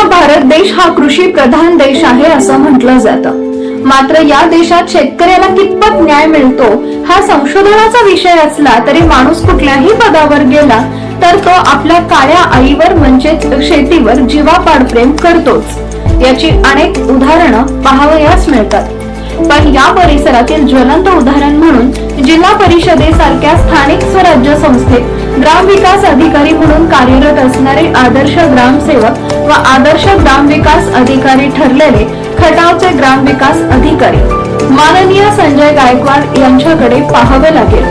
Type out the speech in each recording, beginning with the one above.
आपला भारत देश हा कृषी प्रधान देश आहे असं म्हटलं जातं. मात्र या देशात शेतकऱ्याला कितपत न्याय मिळतो हा संशोधनाचा विषय असला तरी माणूस कुठल्याही पदावर गेला तर तो आपल्या काळ्या आईवर म्हणजेच शेतीवर जीवापाड प्रेम करतोच. याची अनेक उदाहरणं पाहावयास मिळतात. पण या परिसरातील ज्वलंत उदाहरण म्हणून जिल्हा परिषदेसारख्या स्थानिक स्वराज्य संस्थेत ग्रामविकास अधिकारी म्हणून कार्यरत असणारे आदर्श ग्रामसेवक व आदर्श ग्रामविकास अधिकारी ठरलेले खटावचे ग्रामविकास अधिकारी. माननीय संजय गायकवाड यांच्याकडे पाहावे लागेल.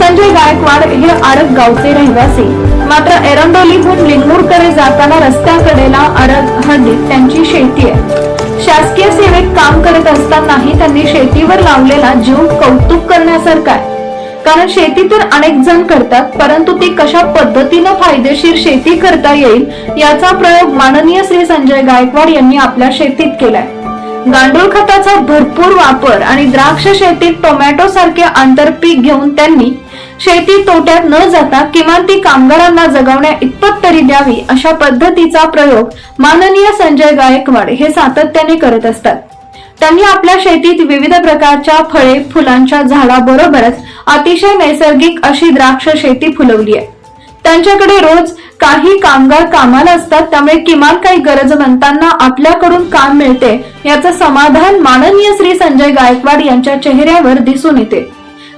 संजय गायकवाड हे आरग गावचे रहिवासी. मात्र एरंडोलीहून लिंगूरकडे जाताना रस्त्याकडेला आरग हद्दीत त्यांची शेती आहे. शासकीय सेवेत काम करत असतानाही त्यांनी शेतीवर लावलेला जीव कौतुक करण्यासारखा आहे. कारण शेती तर अनेक जण करतात परंतु ती कशा पद्धतीनं फायदेशीर शेती करता येईल याचा प्रयोग माननीय श्री संजय गायकवाड यांनी आपल्या शेतीत केलाय. गांडूळ खताचा भरपूर वापर आणि द्राक्ष शेतीत टोमॅटो सारखे आंतरपीक घेऊन त्यांनी शेती तोट्यात न जाता किमान ती कामगारांना जगवण्या इतपत तरी द्यावी अशा पद्धतीचा प्रयोग माननीय संजय गायकवाड हे सातत्याने करत असतात. त्यांनी आपल्या शेतीत विविध प्रकारच्या फळे फुलांच्या झाडाबरोबरच अतिशय नैसर्गिक अशी द्राक्ष शेती फुलवली आहे. त्यांच्याकडे रोज काही कामगार कामाला असतात त्यामुळे किमान काही गरजवंतांना आपल्याकडून काम मिळते याचं समाधान माननीय श्री संजय गायकवाड यांच्या चेहऱ्यावर दिसून येते.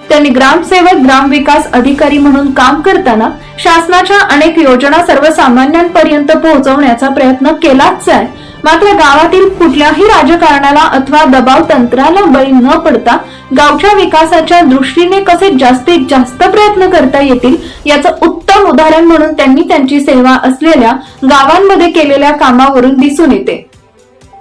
त्यांनी ग्रामसेवक ग्रामविकास अधिकारी म्हणून काम करताना शासनाच्या अनेक योजना सर्वसामान्यांपर्यंत पोहोचवण्याचा प्रयत्न केलाच आहे. मात्र गावातील कुठल्याही राजकारणाला अथवा दबाव तंत्राला बळी न पडता गावच्या विकासाच्या दृष्टीने कसे जास्तीत जास्त प्रयत्न करता येतील याचं उत्तम उदाहरण म्हणून त्यांनी त्यांची सेवा असलेल्या गावांमध्ये केलेल्या कामावरून दिसून येते.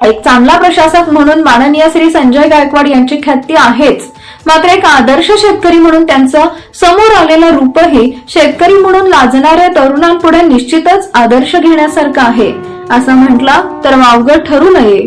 एक चांगला प्रशासक म्हणून माननीय श्री संजय गायकवाड यांची ख्याती आहेच. मात्र एक आदर्श शेतकरी म्हणून त्यांचं समोर आलेलं रूपही शेतकरी म्हणून लाजणाऱ्या तरुणांपुढे निश्चितच आदर्श घेण्यासारखं आहे. असं म्हटलं तर वावगं ठरू नये.